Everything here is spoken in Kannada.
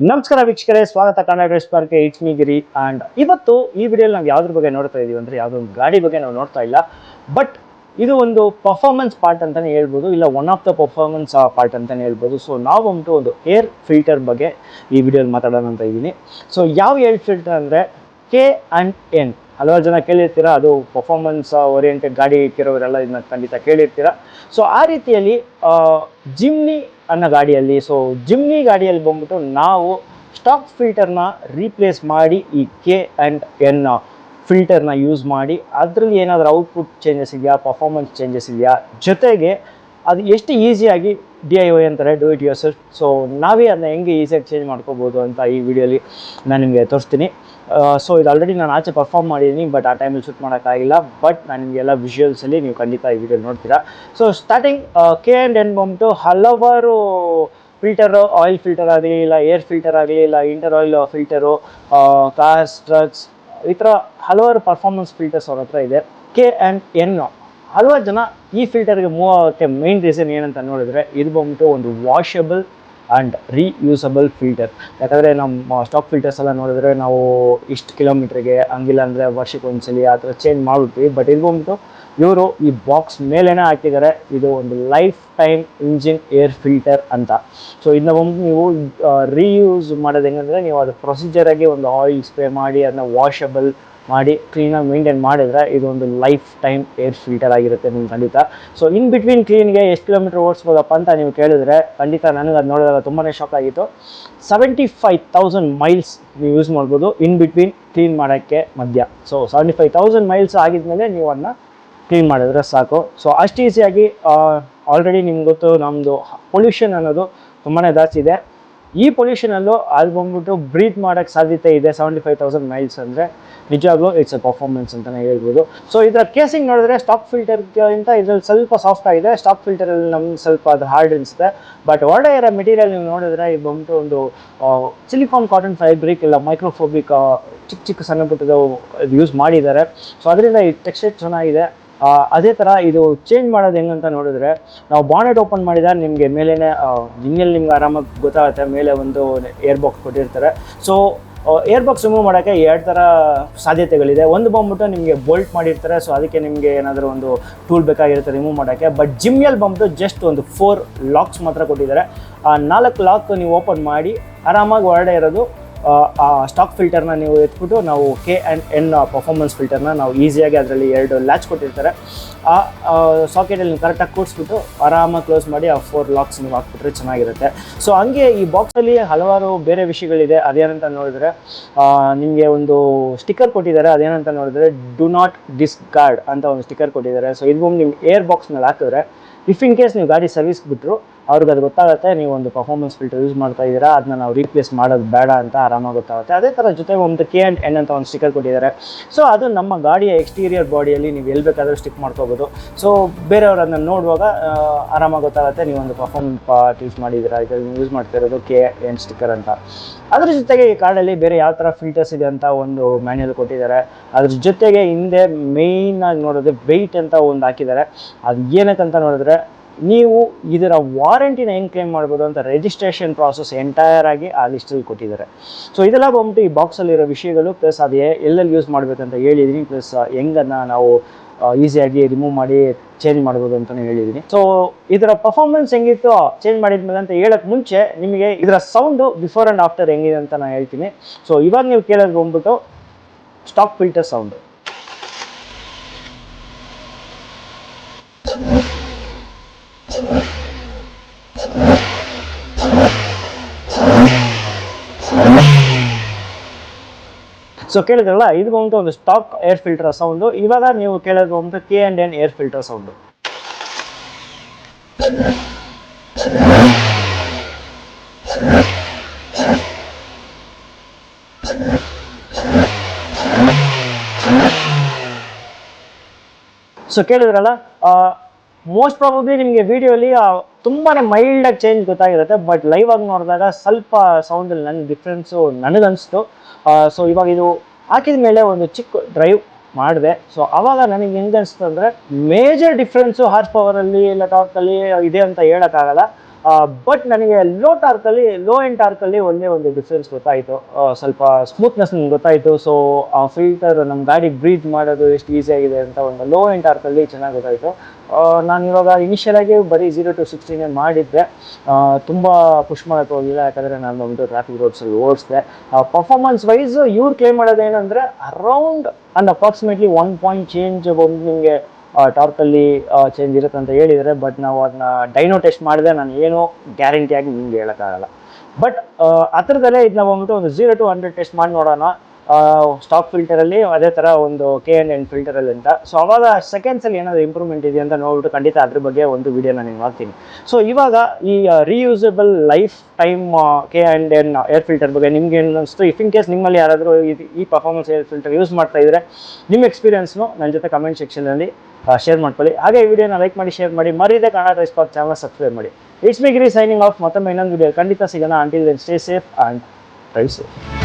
ನಮಸ್ಕಾರ ವೀಕ್ಷಕರೇ, ಸ್ವಾಗತ ಕನ್ನಡ ಪಾರ್ಕ್ ಗಿರಿ ಆ್ಯಂಡ್ ಇವತ್ತು ಈ ವಿಡಿಯೋಲಿ ನಾವು ಯಾವ್ದ್ರ ಬಗ್ಗೆ ನೋಡ್ತಾ ಇದ್ದೀವಿ ಅಂದರೆ ಯಾವುದೊಂದು ಗಾಡಿ ಬಗ್ಗೆ ನಾವು ನೋಡ್ತಾ ಇಲ್ಲ. ಬಟ್ ಇದು ಒಂದು ಪರ್ಫಾರ್ಮೆನ್ಸ್ ಪಾರ್ಟ್ ಅಂತಲೇ ಹೇಳ್ಬೋದು, ಇಲ್ಲ one of the performance part ಅಂತಲೇ ಹೇಳ್ಬೋದು. ಸೊ ನಾವು ಬಂದ್ಬಿಟ್ಟು ಒಂದು ಏರ್ ಫಿಲ್ಟರ್ ಬಗ್ಗೆ ಈ ವಿಡಿಯೋಲಿ ಮಾತಾಡೋಣ ಅಂತ ಇದ್ದೀನಿ. ಸೊ ಯಾವ ಏರ್ ಫಿಲ್ಟರ್ ಅಂದರೆ ಕೆ ಆ್ಯಂಡ್ ಎನ್ ಹಲವಾರು ಜನ ಕೇಳಿರ್ತೀರಾ, ಅದು ಪರ್ಫಾರ್ಮೆನ್ಸ್ ಓರಿಯೆಂಟೆಡ್ ಗಾಡಿ ಇಟ್ಟಿರೋರೆಲ್ಲ ಇದನ್ನ ಖಂಡಿತ ಕೇಳಿರ್ತೀರಾ. ಸೊ ಆ ರೀತಿಯಲ್ಲಿ ಜಿಮ್ನಿ ಅನ್ನೋ ಗಾಡಿಯಲ್ಲಿ ಸೊ ಜಿಮ್ನಿ ಗಾಡಿಯಲ್ಲಿ ಬಂದ್ಬಿಟ್ಟು ನಾವು ಸ್ಟಾಕ್ ಫಿಲ್ಟರ್ನ ರೀಪ್ಲೇಸ್ ಮಾಡಿ ಈ ಕೆ ಆ್ಯಂಡ್ ಎನ್ ಫಿಲ್ಟರ್ನ ಯೂಸ್ ಮಾಡಿ ಅದರಲ್ಲಿ ಏನಾದರೂ ಔಟ್ಪುಟ್ ಚೇಂಜಸ್ ಇದೆಯಾ ಪರ್ಫಾರ್ಮೆನ್ಸ್ ಚೇಂಜಸ್ ಇದೆಯಾ? ಜೊತೆಗೆ ಅದು ಎಷ್ಟು ಈಸಿಯಾಗಿ ಡಿ ಐ ಒ ಅಂತಾರೆ do it yourself so ನಾವೇ ಅದನ್ನ ಹೆಂಗೆ ಈಸಿಯಾಗಿ ಚೇಂಜ್ ಮಾಡ್ಕೋಬೋದು ಅಂತ ಈ ವಿಡಿಯೋಲಿ ನಾನು ನಿಮಗೆ ತೋರಿಸ್ತೀನಿ. ಸೊ ಇದು ಆಲ್ರೆಡಿ ನಾನು ಆಚೆ ಪರ್ಫಾರ್ಮ್ ಮಾಡಿದ್ದೀನಿ ಬಟ್ ಆ ಟೈಮಲ್ಲಿ ಶೂಟ್ ಮಾಡೋಕ್ಕಾಗಿಲ್ಲ. ಬಟ್ ನಾನು ನಿಮಗೆಲ್ಲ ವಿಷುವಲ್ಸಲ್ಲಿ ನೀವು ಖಂಡಿತ ಈ ವಿಡಿಯೋ ನೋಡ್ತೀರಾ. So starting K and N ಬಂದ್ಬಿಟ್ಟು ಹಲವಾರು ಫಿಲ್ಟರು ಆಯಿಲ್ ಫಿಲ್ಟರ್ ಆಗಲಿ, ಇಲ್ಲ ಏರ್ ಫಿಲ್ಟರ್ ಆಗಲಿ, ಇಲ್ಲ inter oil filter cars trucks ಈ ಥರ ಹಲವಾರು ಪರ್ಫಾರ್ಮೆನ್ಸ್ ಫಿಲ್ಟರ್ಸ್ ಅವ್ರ ಹತ್ರ ಇದೆ. ಕೆ ಆ್ಯಂಡ್ ಎನ್ ಹಲವಾರು ಜನ ಈ ಫಿಲ್ಟರ್ಗೆ ಮೂವ್ ಆಗೋಕ್ಕೆ ಮೇನ್ ರೀಸನ್ ಏನಂತ ನೋಡಿದ್ರೆ ಇದು ಬಂದ್ಬಿಟ್ಟು ಒಂದು ವಾಷಬಲ್ ಆ್ಯಂಡ್ ರೀಯೂಸಬಲ್ ಫಿಲ್ಟರ್ ಯಾಕಂದರೆ ನಮ್ಮ ಸ್ಟಾಕ್ ಫಿಲ್ಟರ್ಸ್ ಎಲ್ಲ ನೋಡಿದ್ರೆ ನಾವು ಇಷ್ಟು ಕಿಲೋಮೀಟ್ರಿಗೆ ಹಂಗಿಲ್ಲ ಅಂದರೆ ವರ್ಷಕ್ಕೆ ಒಂದ್ಸಲಿ ಆ ಥರ ಚೇಂಜ್ ಮಾಡ್ಬಿಡ್ತೀವಿ. ಬಟ್ ಇದು ಬಂದ್ಬಿಟ್ಟು ಇವರು ಈ ಬಾಕ್ಸ್ ಮೇಲೇನೆ ಹಾಕಿದ್ದಾರೆ. ಇದು ಒಂದು life time engine air filter ಅಂತ. ಸೊ ಇದನ್ನ ಬಂದು ನೀವು ರೀಯೂಸ್ ಮಾಡೋದು ಹೆಂಗಂದರೆ ನೀವು ಅದು ಪ್ರೊಸೀಜರಾಗಿ ಒಂದು ಆಯಿಲ್ ಸ್ಪ್ರೇ ಮಾಡಿ, ಅದನ್ನ ವಾಷಬಲ್ ಮಾಡಿ ಕ್ಲೀನಾಗಿ ಮೇಂಟೈನ್ ಮಾಡಿದರೆ ಇದು ಒಂದು ಲೈಫ್ ಟೈಮ್ ಏರ್ ಫಿಲ್ಟರ್ ಆಗಿರುತ್ತೆ ನಿಮ್ಗೆ ಖಂಡಿತ. ಸೊ ಇನ್ ಬಿಟ್ವೀನ್ ಕ್ಲೀನ್ಗೆ ಎಷ್ಟು ಕಿಲೋಮೀಟರ್ ಓಡಿಸ್ಬೋದಪ್ಪ ಅಂತ ನೀವು ಕೇಳಿದ್ರೆ ಖಂಡಿತ ನನಗೆ ಅದು ನೋಡಿದಾಗ ತುಂಬಾ ಶಾಕ್ ಆಗಿತ್ತು. ಸೆವೆಂಟಿ ಫೈವ್ ತೌಸಂಡ್ ಮೈಲ್ಸ್ ನೀವು ಯೂಸ್ ಮಾಡ್ಬೋದು ಇನ್ ಬಿಟ್ವೀನ್ ಕ್ಲೀನ್ ಮಾಡೋಕ್ಕೆ ಮಧ್ಯ. So seventy five thousand miles ಆಗಿದ್ಮೇಲೆ ನೀವು ಅದನ್ನ ಕ್ಲೀನ್ ಮಾಡಿದ್ರೆ ಸಾಕು. ಸೊ ಅಷ್ಟು ಈಸಿಯಾಗಿ ಆಲ್ರೆಡಿ ನಿಮ್ಗೆ ಗೊತ್ತು ನಮ್ಮದು ಪೊಲ್ಯೂಷನ್ ಅನ್ನೋದು ತುಂಬಾ ಜಾಸ್ತಿ ಇದೆ. ಈ ಪೊಲ್ಯೂಷನಲ್ಲೂ ಅಲ್ಲಿ ಬಂದ್ಬಿಟ್ಟು ಬ್ರೀತ್ ಮಾಡೋಕ್ಕೆ ಸಾಧ್ಯತೆ ಇದೆ ಸೆವೆಂಟಿ ಫೈವ್ ತೌಸಂಡ್ ಮೈಲ್ಸ್ ಅಂದರೆ. ನಿಜವಾಗ್ಲೂ ಇಟ್ಸ್ ಅ ಪರ್ಫಾರ್ಮೆನ್ಸ್ ಅಂತಲೇ ಹೇಳ್ಬೋದು. ಸೊ ಇದರ ಕೇಸಿಂಗ್ ನೋಡಿದ್ರೆ ಸ್ಟಾಕ್ ಫಿಲ್ಟರ್ಗಿಂತ ಇದ್ರಲ್ಲಿ ಸ್ವಲ್ಪ ಸಾಫ್ಟ್ ಆಗಿದೆ. ಸ್ಟಾಕ್ ಫಿಲ್ಟರಲ್ಲಿ ನಮ್ಗೆ ಸ್ವಲ್ಪ ಅದು ಹಾರ್ಡ್ ಅನಿಸುತ್ತೆ. ಬಟ್ ಒಳ್ಳೆ ಇರೋ ಮೆಟೀರಿಯಲ್ ನೀವು ನೋಡಿದ್ರೆ ಇದು ಬಂದ್ಬಿಟ್ಟು ಒಂದು ಸಿಲಿಕಾನ್ ಕಾಟನ್ ಫ್ಯಾಬ್ರಿಕ್ ಇಲ್ಲ ಮೈಕ್ರೋಫೋಬಿಕ್ ಚಿಕ್ಕ ಚಿಕ್ಕ ಸಣ್ಣ ಪುಟ್ಟದ ಯೂಸ್ ಮಾಡಿದ್ದಾರೆ. ಸೊ ಅದರಿಂದ ಈ ಟೆಕ್ಸ್ಟೈಲ್ ಚೆನ್ನಾಗಿದೆ. ಅದೇ ಥರ ಇದು ಚೇಂಜ್ ಮಾಡೋದು ಹೆಂಗಂತ ನೋಡಿದ್ರೆ, ನಾವು ಬಾನೆಟ್ ಓಪನ್ ಮಾಡಿದಾಗ ನಿಮಗೆ ಮೇಲೇ ಇನ್ನೆಲ್ಲಿ ನಿಮ್ಗೆ ಆರಾಮಾಗಿ ಗೊತ್ತಾಗುತ್ತೆ, ಮೇಲೆ ಒಂದು ಏರ್ ಬಾಕ್ಸ್ ಕೊಟ್ಟಿರ್ತಾರೆ. ಸೊ ಏರ್ ಬಾಕ್ಸ್ ರಿಮೂವ್ ಮಾಡೋಕ್ಕೆ ಎರಡು ಥರ ಸಾಧ್ಯತೆಗಳಿದೆ. ಒಂದು ಬಂದ್ಬಿಟ್ಟು ನಿಮಗೆ ಬೋಲ್ಟ್ ಮಾಡಿರ್ತಾರೆ ಸೊ ಅದಕ್ಕೆ ನಿಮಗೆ ಏನಾದರೂ ಒಂದು ಟೂಲ್ ಬೇಕಾಗಿರುತ್ತೆ ರಿಮೂವ್ ಮಾಡೋಕ್ಕೆ. ಬಟ್ ಜಿಮ್ಮಿಯಲ್ಲಿ ಬಂದ್ಬಿಟ್ಟು ಜಸ್ಟ್ ಒಂದು ಫೋರ್ ಲಾಕ್ಸ್ ಮಾತ್ರ ಕೊಟ್ಟಿದ್ದಾರೆ. ಆ, ನಾಲ್ಕು ಲಾಕ್ ನೀವು ಓಪನ್ ಮಾಡಿ, ಆರಾಮಾಗಿ ಹೊರಡೆ ಇರೋದು ಆ, ಸ್ಟಾಕ್ ಫಿಲ್ಟರ್ನ ನೀವು ಎತ್ಬಿಟ್ಟು ನಾವು ಕೆ ಆ್ಯಂಡ್ ಎನ್ ಪರ್ಫಾರ್ಮೆನ್ಸ್ ಫಿಲ್ಟರ್ನ ನಾವು ಈಸಿಯಾಗಿ ಅದರಲ್ಲಿ ಎರಡು ಲ್ಯಾಚ್ ಕೊಟ್ಟಿರ್ತಾರೆ. ಆ ಸಾಕೆಟಲ್ಲಿ ನೀವು ಕರೆಕ್ಟಾಗಿ ಕೂಡಿಸ್ಬಿಟ್ಟು ಆರಾಮಾಗಿ ಕ್ಲೋಸ್ ಮಾಡಿ ಆ ಫೋರ್ ಲಾಕ್ಸ್ ನೀವು ಹಾಕ್ಬಿಟ್ರೆ ಚೆನ್ನಾಗಿರುತ್ತೆ. ಸೊ ಹಂಗೆ ಈ ಬಾಕ್ಸಲ್ಲಿ ಹಲವಾರು ಬೇರೆ ವಿಷಯಗಳಿದೆ. ಅದೇನಂತ ನೋಡಿದ್ರೆ ನಿಮಗೆ ಒಂದು ಸ್ಟಿಕ್ಕರ್ ಕೊಟ್ಟಿದ್ದಾರೆ. ಅದೇನಂತ ನೋಡಿದ್ರೆ ಡು ನಾಟ್ ಡಿಸ್ಕಾರ್ಡ್ ಅಂತ ಒಂದು ಸ್ಟಿಕ್ಕರ್ ಕೊಟ್ಟಿದ್ದಾರೆ. ಸೊ ಇದು ನಿಮ್ಮ ಏರ್ ಬಾಕ್ಸ್ ಮೇಲೆ ಹಾಕಿದ್ರೆ ಇಫ್ ಇನ್ ಕೇಸ್ ನೀವು ಗಾಡಿ ಸರ್ವಿಸ್ ಬಿಟ್ಟರು ಅವ್ರಿಗೆ ಅದು ಗೊತ್ತಾಗುತ್ತೆ, ನೀವು ಒಂದು ಪರ್ಫಾರ್ಮೆನ್ಸ್ ಫಿಲ್ಟರ್ ಯೂಸ್ ಮಾಡ್ತಾ ಇದ್ದೀರಾ ಅದನ್ನ ನಾವು ರೀಪ್ಲೇಸ್ ಮಾಡೋದು ಬೇಡ ಅಂತ ಆರಾಮಾಗಿ ಗೊತ್ತಾಗುತ್ತೆ ಅದೇ ಥರ ಜೊತೆಗೆ ಒಂದು ಕೆ ಆ್ಯಂಡ್ ಎನ್ ಅಂತ ಒಂದು ಸ್ಟಿಕ್ಕರ್ ಕೊಟ್ಟಿದ್ದಾರೆ. ಸೊ ಅದು ನಮ್ಮ ಗಾಡಿಯ ಎಕ್ಸ್ಟೀರಿಯರ್ ಬಾಡಿಯಲ್ಲಿ ನೀವು ಎಲ್ಲಿ ಬೇಕಾದರೂ ಸ್ಟಿಕ್ ಮಾಡ್ಕೋಬೋದು. ಸೊ ಬೇರೆಯವರನ್ನ ನೋಡುವಾಗ ಆರಾಮಾಗಿ ಗೊತ್ತಾಗುತ್ತೆ ನೀವು ಒಂದು ಪರ್ಫಾರ್ಮ್ ಪಾರ್ಟ್ ಯೂಸ್ ಮಾಡಿದ್ದೀರಾ ನೀವು ಯೂಸ್ ಮಾಡ್ತಾ ಇರೋದು ಕೆ ಎನ್ ಸ್ಟಿಕ್ಕರ್ ಅಂತ. ಅದ್ರ ಜೊತೆಗೆ ಈ ಕಾರ್ಡಲ್ಲಿ ಬೇರೆ ಯಾವ ಥರ ಫಿಲ್ಟರ್ಸ್ ಇದೆ ಅಂತ ಒಂದು ಮ್ಯಾನ್ಯಲ್ ಕೊಟ್ಟಿದ್ದಾರೆ. ಅದ್ರ ಜೊತೆಗೆ ಹಿಂದೆ ಮೇಯ್ನಾಗಿ ನೋಡಿದ್ರೆ ವೆಯ್ಟ್ ಅಂತ ಒಂದು ಹಾಕಿದ್ದಾರೆ. ಅದು ಏನಕ್ಕಂತ ನೋಡಿದ್ರೆ ನೀವು ಇದರ ವಾರಂಟಿನ ಹೆಂಗೆ ಕ್ಲೇಮ್ ಮಾಡ್ಬೋದು ಅಂತ ರಿಜಿಸ್ಟ್ರೇಷನ್ ಪ್ರಾಸೆಸ್ ಎಂಟೈರ್ ಆಗಿ ಆ ಲಿಸ್ಟಲ್ಲಿ ಕೊಟ್ಟಿದ್ದಾರೆ. ಸೊ ಇದೆಲ್ಲ ಬಂದ್ಬಿಟ್ಟು ಈ ಬಾಕ್ಸಲ್ಲಿರೋ ವಿಷಯಗಳು ಪ್ಲಸ್ ಅದು ಎಲ್ಲೆಲ್ಲಿ ಯೂಸ್ ಮಾಡಬೇಕಂತ ಹೇಳಿದ್ದೀನಿ ಪ್ಲಸ್ ಹೆಂಗನ್ನು ನಾವು ಈಸಿಯಾಗಿ ರಿಮೂವ್ ಮಾಡಿ ಚೇಂಜ್ ಮಾಡ್ಬೋದು ಅಂತಲೇ ಹೇಳಿದ್ದೀನಿ ಸೊ ಇದರ ಪರ್ಫಾರ್ಮೆನ್ಸ್ ಹೆಂಗಿತ್ತು ಚೇಂಜ್ ಮಾಡಿದ್ಮೇಲೆ ಅಂತ ಹೇಳೋಕ್ಕೆ ಮುಂಚೆ ನಿಮಗೆ ಇದರ ಸೌಂಡು ಬಿಫೋರ್ ಆ್ಯಂಡ್ ಆಫ್ಟರ್ ಹೆಂಗಿದೆ ಅಂತ ನಾನು ಹೇಳ್ತೀನಿ. ಸೊ ಇವಾಗ ನೀವು ಕೇಳೋದು ಬಂದ್ಬಿಟ್ಟು ಸ್ಟಾಕ್ ಫಿಲ್ಟರ್ ಸೌಂಡು ಸೊ ಕೇಳಿದ್ರಲ್ಲ, ಇದು ಬಂದು ಒಂದು ಸ್ಟಾಕ್ ಏರ್ ಫಿಲ್ಟರ್ ಸೌಂಡು ಇವಾಗ ನೀವು ಕೇಳೋದು ಬಂದು K and N air filter sound so ಕೇಳಿದ್ರಲ್ಲ ಮೋಸ್ಟ್ ಪ್ರಾಬಬ್ಲಿ ನಿಮಗೆ ವಿಡಿಯೋಲಿ ತುಂಬಾ ಮೈಲ್ಡಾಗಿ ಚೇಂಜ್ ಗೊತ್ತಾಗಿರುತ್ತೆ ಬಟ್ ಲೈವ್ ಆಗಿ ನೋಡಿದಾಗ ಸ್ವಲ್ಪ ಸೌಂಡಲ್ಲಿ ನನ್ನ ಡಿಫ್ರೆನ್ಸು ನನಗನ್ನಿಸ್ತು ಸೊ ಇವಾಗ ಇದು ಹಾಕಿದ ಮೇಲೆ ಒಂದು ಚಿಕ್ಕ ಡ್ರೈವ್ ಮಾಡಿದೆ. ಸೊ ಅವಾಗ ನನಗೆ ಹೆಂಗೆ ಅನಿಸ್ತು ಅಂದರೆ ಮೇಜರ್ ಡಿಫ್ರೆನ್ಸು ಹಾರ್ಸ್ ಪವರಲ್ಲಿ ಇಲ್ಲ ಟಾರ್ಕಲ್ಲಿ ಇದೆ ಅಂತ ಹೇಳೋಕ್ಕಾಗಲ್ಲ. ಬಟ್ ನನಗೆ ಲೋ ಟಾರ್ಕಲ್ಲಿ ಲೋ ಎಂಡ್ ಟಾರ್ಕಲ್ಲಿ ಒಂದೇ ಒಂದು ಡಿಫ್ರೆನ್ಸ್ ಗೊತ್ತಾಯಿತು. ಸ್ವಲ್ಪ ಸ್ಮೂತ್ನೆಸ್ ನಂಗೆ ಗೊತ್ತಾಯಿತು. ಸೊ ಆ ಫಿಲ್ಟರ್ ನಮ್ಮ ಗಾಡಿ ಬ್ರೀತ್ ಮಾಡೋದು ಎಷ್ಟು ಈಸಿ ಆಗಿದೆ ಅಂತ ಒಂದು ಲೋ ಎಂಡ್ ಟಾರ್ಕಲ್ಲಿ ಚೆನ್ನಾಗಿ ಗೊತ್ತಾಯಿತು. ನಾನು ಇವಾಗ ಇನಿಷಿಯಲಾಗಿ ಬರೀ ಜೀರೋ ಟು ಸಿಕ್ಸ್ಟೀನೇ ಮಾಡಿದ್ದೆ. ತುಂಬ ಪುಷ್ ಮಾಡೋಕ್ಕೆ ಹೋಗಿಲ್ಲ. ಯಾಕಂದರೆ ನಾನು ಒಂದು ಟ್ರಾಫಿಕ್ ರೋಡ್ಸಲ್ಲಿ ಓಡಿಸಿದೆ. ಪರ್ಫಾರ್ಮೆನ್ಸ್ ವೈಸ್ ಇವ್ರು ಕ್ಲೇಮ್ ಮಾಡೋದು ಏನಂದರೆ around and approximately one point change ಬಂದು ನಿಮಗೆ ಟಾರ್ಕಲ್ಲಿ ಚೇಂಜ್ ಇರುತ್ತೆ ಅಂತ ಹೇಳಿದರೆ ಬಟ್ ನಾವು ಅದನ್ನ ಡೈನೋ ಟೆಸ್ಟ್ ಮಾಡಿದ್ರೆ ನಾನು ಏನೂ ಗ್ಯಾರಂಟಿಯಾಗಿ ನಿಮ್ಗೆ ಹೇಳೋಕ್ಕಾಗಲ್ಲ. ಬಟ್ ಆ, ಹತ್ರದಲ್ಲೇ ನಾವು ಬಂದ್ಬಿಟ್ಟು ಒಂದು ಝೀರೋ ಟು ಹಂಡ್ರೆಡ್ ಟೆಸ್ಟ್ ಮಾಡಿ ನೋಡೋಣ. ಸ್ಟಾಕ್ ಫಿಲ್ಟರಲ್ಲಿ ಅದೇ ಥರ ಒಂದು ಕೆ ಎನ್ ಎನ್ ಫಿಲ್ಟರಲ್ಲಿ ಅಂತ. ಸೊ ಅವಾಗ ಸೆಕೆಂಡ್ಸಲ್ಲಿ ಏನಾದರೂ ಇಂಪ್ರೂವ್ಮೆಂಟ್ ಇದೆ ಅಂತ ನೋಡ್ಬಿಟ್ಟು ಖಂಡಿತ ಅದ್ರ ಬಗ್ಗೆ ಒಂದು ವಿಡಿಯೋ ನಾನು ಮಾಡ್ತೀನಿ ಸೊ ಇವಾಗ ಈ reusable life time K and N air filter ಬಗ್ಗೆ ನಿಮ್ಗೆ ಏನು ಅನಿಸ್ತು ಇಫ್ ಇನ್ ಕೇಸ್ ನಿಮ್ಮಲ್ಲಿ ಯಾರಾದರೂ ಈ- ಪರ್ಫಾರ್ಮೆನ್ಸ್ ಏರ್ ಫಿಲ್ಟರ್ ಯೂಸ್ ಮಾಡ್ತಾ ಇದ್ರೆ ನಿಮ್ಮ ಎಕ್ಸ್ಪೀರಿಯನ್ಸ್ನು ನನ್ನ ಜೊತೆ ಕಮೆಂಟ್ ಸೆಕ್ಷನಲ್ಲಿ ಶೇರ್ ಮಾಡ್ಕೊಳ್ಳಿ. ಹಾಗೆ ಈ ವಿಡಿಯೋನ ಲೈಕ್ ಮಾಡಿ ಶೇರ್ ಮಾಡಿ. ಮರಿದೆ Kannada rice pack channel subscribe ಮಾಡಿ. It's me Giri signing off ಮತ್ತೊಮ್ಮೆ ಇನ್ನೊಂದು ವಿಡಿಯೋ ಖಂಡಿತ ಸಿಗೋಣ. Until then stay safe and time safe